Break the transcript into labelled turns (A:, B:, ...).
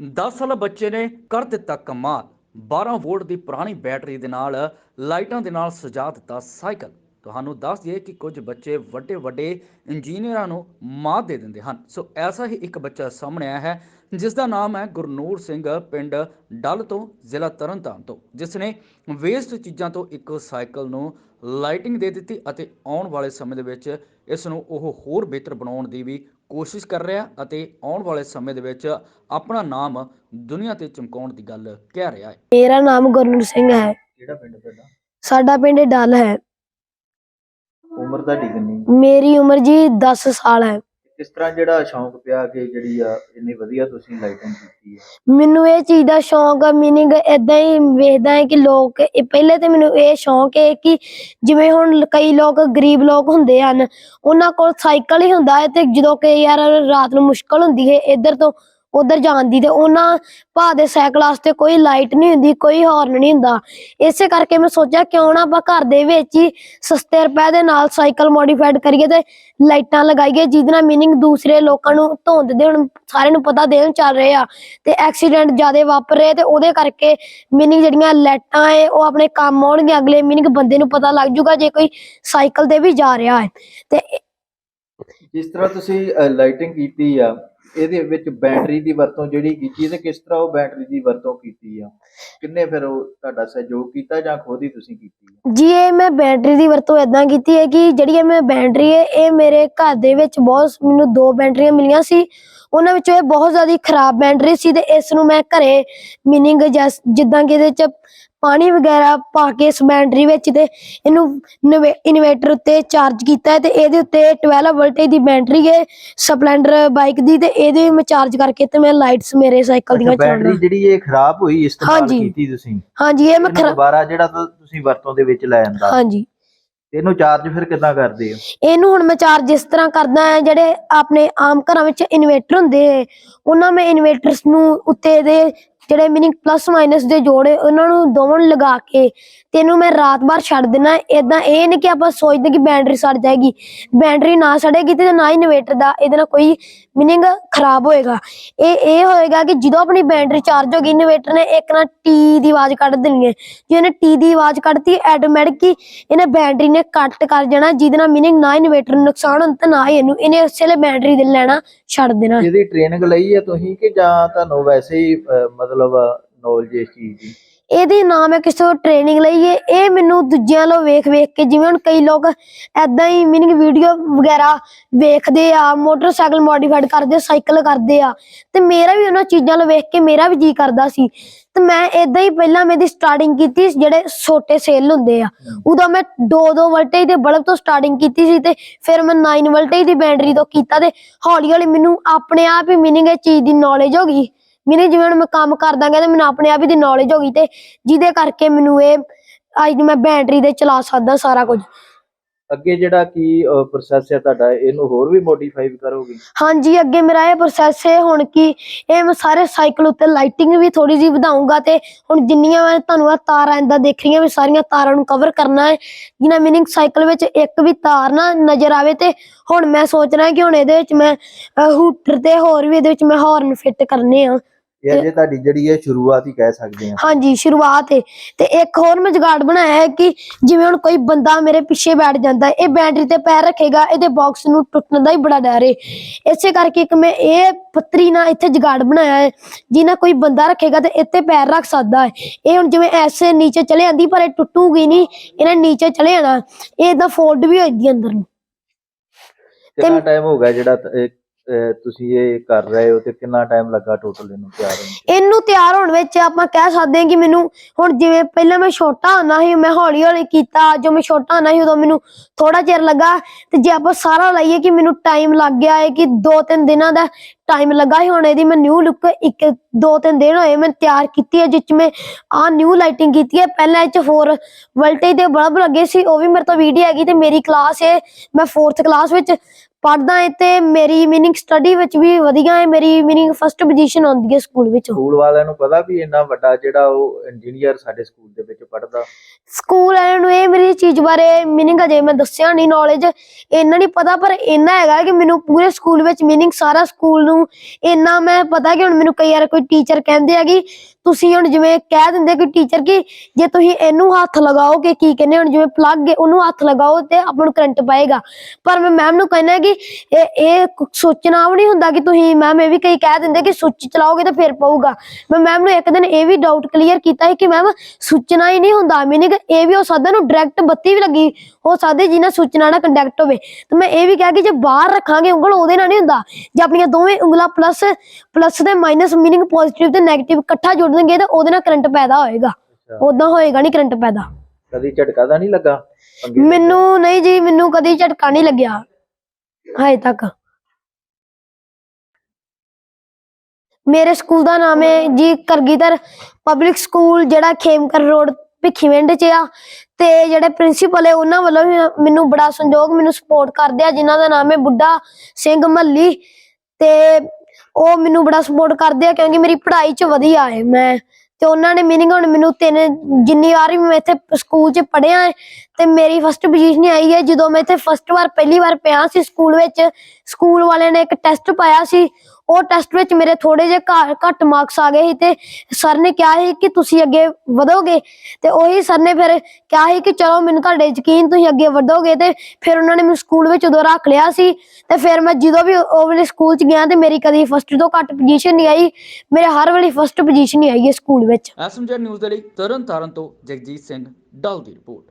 A: 10 ਸਾਲਾ ਬੱਚੇ ਨੇ ਕਰ ਦਿੱਤਾ ਕਮਾਲ। 12 ਵੋਲਟ ਦੀ ਪੁਰਾਣੀ ਬੈਟਰੀ ਦੇ ਨਾਲ ਲਾਈਟਾਂ ਦੇ ਨਾਲ ਸਜਾ ਦਿੱਤਾ ਸਾਈਕਲ। ਤੁਹਾਨੂੰ ਦੱਸ ਦਈਏ ਕਿ ਕੁਝ ਬੱਚੇ ਵੱਡੇ ਵੱਡੇ ਇੰਜੀਨੀਅਰਾਂ ਨੂੰ ਮਾਤ ਦੇ ਦਿੰਦੇ ਹਨ। ਸੋ ਐਸਾ ਹੀ ਇੱਕ ਬੱਚਾ ਸਾਹਮਣੇ ਆਇਆ ਹੈ ਜਿਸ ਦਾ ਨਾਮ ਹੈ ਗੁਰਨੂਰ ਸਿੰਘ, ਪਿੰਡ ਡੱਲ ਤੋਂ, ਜ਼ਿਲ੍ਹਾ ਤਰਨਤਾਰਨ ਤੋਂ। ਜਿਸ ਨੇ ਵੇਸਟ ਚੀਜ਼ਾਂ ਤੋਂ ਇੱਕ ਸਾਈਕਲ ਨੂੰ ਲਾਈਟਿੰਗ ਦੇ ਦਿੱਤੀ ਅਤੇ ਆਉਣ ਵਾਲੇ ਸਮੇਂ ਦੇ ਵਿੱਚ ਇਸ ਨੂੰ ਉਹ ਹੋਰ ਬਿਹਤਰ ਬਣਾਉਣ ਦੀ ਵੀ ਕੋਸ਼ਿਸ਼ ਕਰ ਰਿਹਾ ਅਤੇ ਆਉਣ ਵਾਲੇ ਸਮੇਂ ਦੇ ਵਿੱਚ ਆਪਣਾ ਨਾਮ ਦੁਨੀਆ ਤੇ ਚਮਕਾਉਣ ਦੀ ਗੱਲ ਕਹਿ ਰਿਹਾ ਹੈ।
B: ਮੇਰਾ ਨਾਮ ਗੁਰਨੂਰ ਸਿੰਘ ਹੈ।
C: ਕਿਹੜਾ ਪਿੰਡ ਤੁਹਾਡਾ?
B: ਸਾਡਾ ਪਿੰਡ ਡੱਲ ਹੈ।
C: ਉਮਰ ਤੁਹਾਡੀ ਕਿੰਨੀ?
B: ਮੇਰੀ ਉਮਰ ਜੀ 10 ਸਾਲ ਹੈ।
C: ਕਿਸ ਤਰ੍ਹਾਂ ਜਿਹੜਾ ਸ਼ੌਂਕ ਪਿਆ ਕਿ ਜਿਹੜੀ ਆ, ਇੰਨੀ ਵਧੀਆ ਤੁਸੀਂ ਲਾਈਟਿੰਗ ਕੀਤੀ ਹੈ।
B: ਮੈਨੂੰ ਇਹ ਚੀਜ਼ ਦਾ ਸ਼ੌਂਕ ਹੈ ਮੀਨਿੰਗ ਇਦਾਂ ਹੀ ਵੇਖਦਾ ਹੈ ਕਿ ਲੋਕ, ਇਹ ਪਹਿਲੇ ਤੇ ਮੈਨੂੰ ਇਹ ਸ਼ੌਂਕ ਹੈ ਕਿ ਜਿਵੇਂ ਹੁਣ ਕਈ ਲੋਕ ਗਰੀਬ ਲੋਕ ਹੁੰਦੇ ਹਨ, ਉਹਨਾਂ ਕੋਲ ਸਾਈਕਲ ਹੀ ਹੁੰਦਾ ਹੈ ਤੇ ਜਦੋਂ ਕਿ ਯਾਰ ਰਾਤ ਨੂੰ ਮੁਸ਼ਕਲ ਹੁੰਦੀ ਹੈ, ਇੱਧਰ ਤੋਂ ਉਧਰ ਜਾਣ ਦੀ ਤੇ ਉਹਨਾਂ ਭਾ ਦੇ ਸਾਈਕਲ ਵਾਸਤੇ ਕੋਈ ਲਾਈਟ ਨਹੀਂ ਹੁੰਦੀ, ਕੋਈ ਹਾਰਨ ਨਹੀਂ ਹੁੰਦਾ। ਇਸੇ ਕਰਕੇ ਮੈਂ ਸੋਚਿਆ ਕਿਉਂ ਨਾ ਆਪਾਂ ਘਰ ਦੇ ਵਿੱਚ ਹੀ ਸਸਤੇ ਰੁਪਏ ਦੇ ਨਾਲ ਸਾਈਕਲ ਮੋਡੀਫਾਈਡ ਕਰੀਏ ਤੇ ਲਾਈਟਾਂ ਲਗਾਈਏ, ਜਿਹਦੇ ਨਾਲ ਮੀਨਿੰਗ ਦੂਸਰੇ ਲੋਕਾਂ ਨੂੰ ਧੁੰਦ ਦੇ ਹੁਣ ਸਾਰਿਆਂ ਨੂੰ ਪਤਾ ਦਿਨ ਚੱਲ ਰਹੇ ਆ। ਤੇ ਐਕਸੀਡੈਂਟ ਜ਼ਿਆਦਾ ਵਾਪਰ ਰਹੇ ਤੇ ਉਹਦੇ ਕਰਕੇ ਮੀਨਿੰਗ ਜਿਹੜੀਆਂ ਲਾਈਟਾਂ ਏ ਉਹ ਆਪਣੇ ਕੰਮ ਆਉਣਗੀਆਂ। ਅਗਲੇ ਮੀਨਿੰਗ ਬੰਦੇ ਨੂੰ ਪਤਾ ਲੱਗ ਜੂਗਾ ਜੇ ਕੋਈ ਸਾਈਕਲ ਤੇ ਵੀ ਜਾ ਰਿਹਾ ਹੈ ਤੇ
C: ਜਿਸ ਤਰ੍ਹਾਂ ਤੁਸੀਂ ਲਾਈਟਿੰਗ ਕੀਤੀ ਆ ਇਹਦੇ ਵਿੱਚ ਬੈਟਰੀ ਦੀ ਵਰਤੋਂ ਜਿਹੜੀ ਕੀਤੀ ਤੇ ਕਿਸ ਤਰ੍ਹਾਂ ਉਹ ਬੈਟਰੀ ਦੀ ਵਰਤੋਂ ਕੀਤੀ ਆ? ਕਿੰਨੇ ਫਿਰ ਉਹ ਤੁਹਾਡਾ ਸਹਿਯੋਗ ਕੀਤਾ ਜਾਂ ਖੁਦ ਹੀ ਤੁਸੀਂ ਕੀਤੀ ਆ?
B: ਜੀ, ਇਹ ਮੈਂ ਬੈਟਰੀ ਦੀ ਵਰਤੋਂ ਇਦਾਂ ਕੀਤੀ ਹੈ ਕਿ ਜਿਹੜੀ ਇਹ ਮੈਂ ਬੈਟਰੀ ਹੈ, ਇਹ ਮੇਰੇ ਘਰ ਦੇ ਵਿੱਚ ਬਹੁਤ ਮੈਨੂੰ ਦੋ ਬੈਟਰੀਆਂ ਮਿਲੀਆਂ ਸੀ। ਉਹਨਾਂ ਵਿੱਚੋਂ ਇਹ ਬਹੁਤ ਜ਼ਿਆਦਾ ਖਰਾਬ ਬੈਟਰੀ ਸੀ ਤੇ ਇਸ ਨੂੰ ਮੈਂ ਘਰੇ ਮੀਨਿੰਗ ਜਿੱਦਾਂ ਕਿ ਇਹਦੇ ਚ ਪਾਣੀ ਵਗੈਰਾ ਪਾ ਕੇ ਇਸ ਬੈਟਰੀ ਵਿੱਚ ਤੇ ਇਹਨੂੰ ਇਨਵੇਟਰ ਉੱਤੇ ਚਾਰਜ ਕੀਤਾ ਹੈ ਤੇ ਇਹਦੇ ਉੱਤੇ 12 ਵੋਲਟੇਜ ਦੀ ਬੈਟਰੀ ਹੈ ਸਪਲੈਂਡਰ ਬਾਈਕ ਦੀ ਤੇ ਇਹਦੇ ਮੈਂ ਚਾਰਜ ਕਰਕੇ ਤੇ ਮੈਂ ਲਾਈਟਸ ਮੇਰੇ ਸਾਈਕਲ ਦੀਆਂ ਚਲਾਉਣਾ
C: ਬੈਟਰੀ ਜਿਹੜੀ ਇਹ ਖਰਾਬ ਹੋਈ ਇਸਤੇਮਾਲ। ਕੀਤੀ ਤੁਸੀਂ?
B: ਹਾਂਜੀ ਇਹ ਮੈਂ
C: ਦੁਬਾਰਾ ਜਿਹੜਾ ਤੁਸੀਂ ਵਰਤੋਂ ਦੇ ਵਿੱਚ ਲੈ ਆਂਦਾ।
B: ਹਾਂਜੀ।
C: ਇਹਨੂੰ ਚਾਰਜ ਫਿਰ ਕਿੱਦਾਂ ਕਰਦੇ ਹੋ?
B: ਇਹਨੂੰ ਹੁਣ ਮੈਂ ਚਾਰਜ ਇਸ ਤਰ੍ਹਾਂ ਕਰਦਾ ਹਾਂ ਜਿਹੜੇ ਆਪਣੇ ਆਮ ਘਰਾਂ ਵਿੱਚ ਇਨਵੇਟਰ ਹੁੰਦੇ ਉਹਨਾਂ ਮੈਂ ਇਨਵੇਟਰਸ ਨੂੰ ਉੱਤੇ ਦੇ ਜਿਹੜੇ ਮੀਨਿੰਗ ਪਲੱਸ ਮਾਈਨਸ ਦੇ ਜੋੜੇ, ਉਹਨਾਂ ਨੂੰ ਦੋਵਾਂ ਨੂੰ ਲਗਾ ਕੇ ਤੇ ਮੈਂ ਰਾਤ ਭਰ ਛੱਡ ਦੇਣਾ ਇਦਾਂ ਇਹ ਨਹੀਂ ਕਿ ਆਪਾਂ ਸੋਚਦੇ ਕਿ ਬੈਟਰੀ ਸੜ ਜਾਏਗੀ। ਬੈਟਰੀ ਨਾ ਸੜੇਗੀ ਤੇ ਨਾ ਇਨਵੇਟਰ ਦਾ ਇਹਦੇ ਨਾਲ ਕੋਈ ਮੀਨਿੰਗ ਖਰਾਬ ਹੋਏਗਾ। ਇਹ ਇਹ ਹੋਏਗਾ ਕਿ ਜਦੋਂ ਆਪਣੀ ਬੈਟਰੀ ਚਾਰਜ ਹੋ ਗਈ ਇਨਵੇਟਰ ਨੇ ਇੱਕ ਨਾ ਟੀ ਦੀ ਆਵਾਜ਼ ਕੱਢ ਦੇਣੀ ਹੈ। ਜੇ ਇਹਨੇ ਟੀ ਦੀ ਆਵਾਜ਼ ਕੱਢਤੀ ਆਟੋਮੈਟਿਕ ਹੀ ਇਹਨੇ ਬੈਟਰੀ ਨੇ ਕੱਟ ਕਰ ਜਾਣਾ ਜਿਹਦੇ ਨਾਲ ਮੀਨਿੰਗ ਨਾ ਇਨਵੇਟਰ ਨੂੰ ਨੁਕਸਾਨ ਹੁੰਦਾ ਤੇ ਨਾ ਹੀ ਇਹਨੂੰ, ਇਹਨੇ ਉਸੇ ਵੇਲੇ ਬੈਟਰੀ ਦੇ ਲੈਣਾ ਛੱਡ ਦੇਣਾ।
C: ਇਹਦੀ ਟ੍ਰੇਨਿੰਗ ਲਈ ਹੈ ਤੁਸੀਂ ਕਿ ਜਾਂ ਤੁਹਾਨੂੰ ਵੈਸੇ ਹੀ ਮਤਲਬ ਨੌਲੇਜ ਇਸ ਚੀਜ਼ ਦੀ?
B: ਇਹਦੇ ਨਾਮ ਹੈ ਕਿਸੇ ਤੋਂ ਟ੍ਰੇਨਿੰਗ ਲਈ ਹੈ ਇਹ ਮੈਨੂੰ ਦੂਜਿਆਂ ਲੋ ਵੇਖ ਵੇਖ ਕੇ ਜਿਵੇਂ ਹੁਣ ਕਈ ਲੋਕ ਐਦਾਂ ਹੀ ਮੀਨਿੰਗ ਵੀਡੀਓ ਵਗੈਰਾ ਵੇਖਦੇ ਆ ਮੋਟਰਸਾਈਕਲ ਮੋਡੀਫਾਈਡ ਕਰਦੇ ਸਾਈਕਲ ਕਰਦੇ ਆ। ਤੇ ਮੇਰਾ ਵੀ ਉਹਨਾਂ ਚੀਜ਼ਾਂ ਲੋ ਵੇਖ ਕੇ ਮੇਰਾ ਵੀ ਜੀ ਕਰਦਾ ਸੀ। ਤੇ ਮੈਂ ਇਦਾਂ ਹੀ ਪਹਿਲਾਂ ਮੇਰੀ ਸਟਾਰਟਿੰਗ ਕੀਤੀ ਜਿਹੜੇ ਛੋਟੇ ਸੇਲ ਹੁੰਦੇ ਆ। ਉਦੋਂ ਮੈਂ 2-2 ਵੋਲਟੇਜ ਦੇ ਬਲਬ ਤੋਂ ਸਟਾਰਟਿੰਗ ਕੀਤੀ ਸੀ ਤੇ ਫਿਰ ਮੈਂ 9 ਵੋਲਟੇਜ ਦੀ ਬੈਟਰੀ ਤੋਂ ਕੀਤਾ ਤੇ ਹੌਲੀ ਹੌਲੀ ਮੈਨੂੰ ਆਪਣੇ ਆਪ ਹੀ ਮੀਨਿੰਗ ਇਹ ਚੀਜ਼ ਦੀ ਨੌਲੇਜ ਹੋ ਗਈ। ਮੈਨੂੰ ਜਿਵੇਂ ਹੁਣ ਮੈਂ ਕੰਮ ਕਰਦਾ ਗਿਆ ਤੇ ਮੈਨੂੰ ਆਪਣੇ ਆਪ ਹੀ ਦੀ ਨੌਲੇਜ ਹੋ ਗਈ ਤੇ ਜਿਹਦੇ ਕਰਕੇ ਮੈਨੂੰ ਇਹ ਅੱਜ ਮੈਂ ਬੈਟਰੀ ਦੇ ਚਲਾ ਸਕਦਾ ਸਾਰਾ ਕੁਝ।
C: ਅੱਗੇ ਜਿਹੜਾ ਕੀ ਪ੍ਰੋਸੈਸ ਹੈ ਤੁਹਾਡਾ ਇਹਨੂੰ ਹੋਰ ਵੀ ਮੋਡੀਫਾਈ ਕਰੋਗੇ?
B: ਹਾਂਜੀ ਅੱਗੇ ਮੇਰਾ ਇਹ ਪ੍ਰੋਸੈਸ ਹੈ ਹੁਣ ਕਿ ਇਹ ਮੈਂ ਸਾਰੇ ਸਾਈਕਲ ਉੱਤੇ ਲਾਈਟਿੰਗ ਵੀ ਥੋੜੀ ਜਿਹੀ ਵਧਾਉਂਗਾ ਤੇ ਹੁਣ ਜਿੰਨੀਆਂ ਮੈਂ ਤੁਹਾਨੂੰ ਆ ਤਾਰਾਂ ਇੰਦਾ ਦੇਖ ਰਹੀਆਂ ਮੈਂ ਸਾਰੀਆਂ ਤਾਰਾਂ ਨੂੰ ਕਵਰ ਕਰਨਾ ਹੈ ਜਿਨ੍ਹਾਂ ਮੀਨਿੰਗ ਸਾਈਕਲ ਵਿੱਚ ਇੱਕ ਵੀ ਤਾਰ ਨਾ ਨਜ਼ਰ ਆਵੇ ਤੇ ਹੁਣ ਮੈਂ ਸੋਚ ਰਿਹਾ ਕਿ ਹੁਣ ਇਹਦੇ ਵਿੱਚ ਮੈਂ ਹੂਟਰ ਤੇ ਹੋਰ ਵੀ ਇਹਦੇ ਵਿੱਚ ਮੈਂ ਹਾਰਨ ਫਿੱਟ ਕਰਨੇ ਆ।
C: ਇਹ ਅਜੇ ਤੁਹਾਡੀ ਜਿਹੜੀ ਹੈ ਸ਼ੁਰੂਆਤ ਹੀ ਕਹਿ ਸਕਦੇ ਹਾਂ।
B: ਹਾਂਜੀ ਸ਼ੁਰੂਆਤ ਹੈ ਤੇ ਇੱਕ ਹੋਰ ਮੈਂ ਜੁਗਾੜ ਬਣਾਇਆ ਹੈ ਕਿ ਜਿਵੇਂ ਹੁਣ ਕੋਈ ਬੰਦਾ ਮੇਰੇ ਪਿੱਛੇ ਬੈਠ ਜਾਂਦਾ ਇਹ ਬੈਟਰੀ ਤੇ ਪੈਰ ਰੱਖੇਗਾ ਇਹਦੇ ਬਾਕਸ ਨੂੰ ਟੁੱਟਣ ਦਾ ਹੀ ਬੜਾ ਡਰ ਹੈ ਇਸੇ ਕਰਕੇ ਇੱਕ ਮੈਂ ਇਹ ਪੱਤਰੀ ਨਾਲ ਇੱਥੇ ਜੁਗਾੜ ਬਣਾਇਆ ਹੈ ਜਿਹਨਾਂ ਕੋਈ ਬੰਦਾ ਰੱਖੇਗਾ ਤੇ ਇੱਥੇ ਪੈਰ ਰੱਖ ਸਕਦਾ ਹੈ। ਇਹ ਹੁਣ ਜਿਵੇਂ ਐਸੇ ਨੀਚੇ ਚਲੇ ਜਾਂਦੀ ਪਰ ਇਹ ਟੁੱਟੂਗੀ ਨਹੀਂ ਇਹਨੇ ਨੀਚੇ ਚਲੇ ਜਾਣਾ। ਇਹ ਇਦਾਂ ਫੋਲਡ ਵੀ ਹੋ ਜਾਂਦੀ ਅੰਦਰ ਨੂੰ।
C: ਕਿੰਨਾ ਟਾਈਮ ਹੋ ਗਿਆ ਜਿਹੜਾ ਇਹ, ਤੁਸੀਂ ਇਹ ਕਰ ਰਹੇ ਹੋ ਤੇ ਕਿੰਨਾ ਟਾਈਮ ਲੱਗਾ ਟੋਟਲ ਇਹਨੂੰ ਤਿਆਰ ਹੋਣ 'ਚ?
B: ਇਹਨੂੰ ਤਿਆਰ ਹੋਣ ਵਿੱਚ ਆਪਾਂ ਕਹਿ ਸਕਦੇ ਹਾਂ ਕਿ ਮੈਨੂੰ ਹੁਣ ਜਿਵੇਂ ਪਹਿਲਾਂ ਮੈਂ ਛੋਟਾ ਹੁੰਦਾ ਸੀ, ਮੈਂ ਹੌਲੀ ਹੌਲੀ ਕੀਤਾ ਜੋ ਮੈਂ ਛੋਟਾ ਹੁੰਦਾ ਸੀ, ਉਦੋਂ ਮੈਨੂੰ ਥੋੜਾ ਚਿਰ ਲੱਗਾ। ਤੇ ਜੇ ਆਪਾਂ ਸਾਰਾ ਲਈਏ ਕਿ ਮੈਨੂੰ ਟਾਈਮ ਲੱਗ ਗਿਆ ਹੈ ਕਿ 2-3 ਦਿਨਾਂ ਦਾ ਟਾਈਮ ਲੱਗਾ ਸੀ, ਹੁਣ ਇਹਦੀ ਮੈਂ ਨਿਊ ਲੁੱਕ ਇੱਕ ਦੋ ਤਿੰਨ ਦਿਨ ਹੋਏ ਮੈਂ ਤਿਆਰ ਕੀਤੀ ਹੈ, ਜਿਸ 'ਚ ਮੈਂ ਆ ਨਿਊ ਲਾਈਟਿੰਗ ਕੀਤੀ ਹੈ। ਪਹਿਲਾਂ ਇਹ 'ਚ 4 ਵੋਲਟੇਜ ਦੇ ਬਲਬ ਲੱਗੇ ਸੀ, ਉਹ ਵੀ ਮੇਰੇ ਤੋਂ ਵੀਡੀਓ ਹੈਗੀ ਤੇ ਮੇਰੀ ਕਲਾਸ ਹੈ। ਮੈਂ 4th ਕਲਾਸ ਵਿੱਚ ਪੜਦਾ ਹੈ ਤੇ ਮੇਰੀ ਮੀਨਿੰਗ ਸਟੱਡੀ ਵਿੱਚ ਵੀ ਵਧੀਆ ਹੈ ਮੇਰੀ ਮੀਨਿੰਗ ਫਸਟ ਪੋਜੀਸ਼ਨ ਆਉਂਦੀ ਹੈ ਸਕੂਲ ਵਿੱਚ।
C: ਸਕੂਲ ਵਾਲਿਆਂ ਨੂੰ ਪਤਾ ਵੀ ਇੰਨਾ ਵੱਡਾ ਜਿਹੜਾ ਉਹ ਇੰਜੀਨੀਅਰ ਸਾਡੇ ਸਕੂਲ ਦੇ ਵਿੱਚ ਪੜਦਾ
B: ਸਕੂਲ ਵਾਲਿਆਂ ਨੂੰ ਇਹ ਮੇਰੀ ਚੀਜ਼ ਬਾਰੇ ਮੀਨਿੰਗ ਅਜੇ ਮੈਂ ਦੱਸਿਆ ਨਹੀਂ ਨੌਲੇਜ ਇੰਨਾ ਨਹੀਂ ਪਤਾ ਪਰ ਇੰਨਾ ਹੈਗਾ ਕਿ ਮੈਨੂੰ ਪੂਰੇ ਸਕੂਲ ਵਿੱਚ ਮੀਨਿੰਗ ਸਾਰਾ ਸਕੂਲ ਨੂੰ ਇੰਨਾ ਮੈਂ ਪਤਾ ਕਿ ਹੁਣ ਮੈਨੂੰ ਕਈ ਵਾਰ ਕੋਈ ਟੀਚਰ ਕਹਿੰਦੇ ਆ ਕਿ ਤੁਸੀਂ ਹੁਣ ਜਿਵੇਂ ਕਹਿ ਦਿੰਦੇ ਕਿ ਟੀਚਰ ਕਿ ਜੇ ਤੁਸੀਂ ਇਹਨੂੰ ਹੱਥ ਲਗਾਓਗੇ ਕੀ ਕਹਿੰਦੇ ਹੁਣ ਜਿਵੇਂ ਪਲੱਗ ਹੈ ਉਹਨੂੰ ਹੱਥ ਲਗਾਓ ਤੇ ਆਪਾਂ ਨੂੰ ਕਰੰਟ ਪਾਏਗਾ। ਪਰ ਮੈਂ ਮੈਮ ਨੂੰ ਕਹਿੰਦਾ ਕਿ ਇਹ ਇਹ ਕੁ- ਸੋਚਣਾ ਵੀ ਨਹੀਂ ਹੁੰਦਾ ਕਿ ਤੁਸੀਂ ਮੈਮ ਇਹ ਵੀ ਕਈ ਕਹਿ ਦਿੰਦੇ ਕਿ ਸੁੱਚ ਚਲਾਓਗੇ ਤਾਂ ਫਿਰ ਪਊਗਾ। ਮੈਂ ਮੈਮ ਨੂੰ ਇੱਕ ਦਿਨ ਇਹ ਵੀ ਡਾਊਟ ਕਲੀਅਰ ਕੀਤਾ ਕਿ ਮੈਮ ਸੁੱਚਣਾ ਹੀ ਨਹੀਂ ਹੁੰਦਾ। ਮੀਨਿੰਗ ਇਹ ਵੀ ਹੋ ਸਕਦਾ ਨੂੰ ਡਾਇਰੈਕਟ ਬੱਤੀ ਵੀ ਲੱਗੀ। ਹੋ ਸਕਦੀ ਜਿਹਨਾਂ ਸੁੱਚਣਾ ਨਾਲ ਕੰਡਕਟ ਹੋਵੇ। ਤੇ ਮੈਂ ਇਹ ਵੀ ਕਿਹਾ ਕਿ ਜੇ ਬਾਹਰ ਰੱਖਾਂਗੇ ਉਂਗਲ ਉਹਦੇ ਨਾਲ ਨਹੀਂ ਹੁੰਦਾ। ਜੇ ਆਪਣੀਆਂ ਦੋਵੇਂ ਉਂਗਲਾਂ ਪਲੱਸ ਪਲੱਸ ਤੇ ਮਾਈਨਸ ਮੀਨਿੰਗ ਪੋਜ਼ਿਟਿਵ ਤੇ 네ਗੇਟਿਵ ਇਕੱਠਾ ਜੋੜ ਦੇਣਗੇ ਤਾਂ ਉਹਦੇ ਨਾਲ ਕਰੰਟ ਪੈਦਾ ਹੋਏਗਾ। ਉਦਾਂ ਹੋਏਗਾ ਨਹੀਂ ਕਰੰਟ ਪੈਦਾ।
C: ਕਦੀ ਝਟਕਾ ਤਾਂ ਨਹੀਂ ਲੱਗਾ?
B: ਮੈਨੂੰ ਨਹੀਂ ਜੀ ਮੈਨੂੰ ਕਦੀ ਝਟਕਾ ਨਹੀਂ ਲੱਗਿਆ। ਹਜੇ ਤੱਕ। ਮੇਰੇ ਸਕੂਲ ਦਾ ਨਾਮ ਹੈ ਜੀ ਕਰਗੀਧਰ ਪਬਲਿਕ ਸਕੂਲ ਜਿਹੜਾ ਖੇਮਕਰ ਰੋਡ ਭਿੱਖੀਵਿੰਡ 'ਚ ਆ। ਤੇ ਜਿਹੜੇ ਪ੍ਰਿੰਸੀਪਲ ਹੈ, ਉਹਨਾਂ ਵੱਲੋਂ ਵੀ ਮੈਨੂੰ ਬੜਾ ਸੰਯੋਗ ਮੈਨੂੰ ਸਪੋਰਟ ਕਰਦੇ ਆ, ਜਿਨ੍ਹਾਂ ਦਾ ਨਾਮ ਹੈ ਬੁੱਢਾ ਸਿੰਘ ਮੱਲੀ। ਤੇ ਉਹ ਮੈਨੂੰ ਬੜਾ ਸਪੋਰਟ ਕਰਦੇ ਆ, ਕਿਉਂਕਿ ਮੇਰੀ ਪੜ੍ਹਾਈ 'ਚ ਵਧੀਆ ਹੈ, ਮੈਂ ਤੇ ਉਹਨਾਂ ਨੇ ਮੀਨਿੰਗ ਹੁਣ ਮੈਨੂੰ ਤਿੰਨ, ਜਿੰਨੀ ਵਾਰ ਵੀ ਮੈਂ ਇੱਥੇ ਸਕੂਲ 'ਚ ਪੜ੍ਹਿਆ ਹੈ, ਤੇ ਮੇਰੀ ਫਸਟ ਪੋਜੀਸ਼ਨ ਆਈ ਹੈ, ਜਦੋਂ ਮੈਂ ਇੱਥੇ ਫਸਟ ਵਾਰ ਪਹਿਲੀ ਵਾਰ ਪਿਆ ਸੀ ਸਕੂਲ ਵਿੱਚ ਸਕੂਲ ਵਾਲਿਆਂ ਨੇ ਇੱਕ ਟੈਸਟ ਪਾਇਆ ਸੀ ਉਹ ਟੈਸਟ ਵਿੱਚ ਮੇਰੇ ਥੋੜੇ ਜਿਹੇ ਘੱਟ ਮਾਰਕਸ ਆ ਗਏ ਸੀ ਤੇ ਸਰ ਨੇ ਕਿਹਾ ਸੀ ਕਿ ਤੁਸੀਂ ਅੱਗੇ ਵਧੋਗੇ ਤੇ ਉਹੀ ਸਰ ਨੇ ਫਿਰ ਕਿਹਾ ਸੀ ਕਿ ਚਲੋ ਮੈਨੂੰ ਤੁਹਾਡੇ ਯਕੀਨ ਤੁਸੀਂ ਅੱਗੇ ਵਧੋਗੇ ਤੇ ਫਿਰ ਉਹਨਾਂ ਨੇ ਮੈਨੂੰ ਸਕੂਲ ਵਿੱਚ ਉਦੋਂ ਰੱਖ ਲਿਆ ਸੀ ਤੇ ਫਿਰ ਮੈਂ ਜਦੋਂ ਵੀ ਉਹ ਵਾਲੇ ਸਕੂਲ 'ਚ ਗਿਆ ਤੇ ਮੇਰੀ ਕਦੀ ਫਸਟ ਤੋਂ ਘੱਟ ਪੋਜੀਸ਼ਨ ਨਹੀਂ ਆਈ, ਮੇਰੇ ਹਰ ਵਾਰੀ ਫਸਟ ਪੋਜੀਸ਼ਨ ਹੀ ਆਈ ਹੈ ਸਕੂਲ ਵਿੱਚ।
A: ਐਸਐਮਜੀ ਨਿਊਜ਼ ਦੇ ਲਈ ਤਰਨ ਤਾਰਨ ਤੋਂ ਜਗਜੀਤ ਸਿੰਘ, ਡੱਲ ਦੀ ਰਿਪੋਰਟ।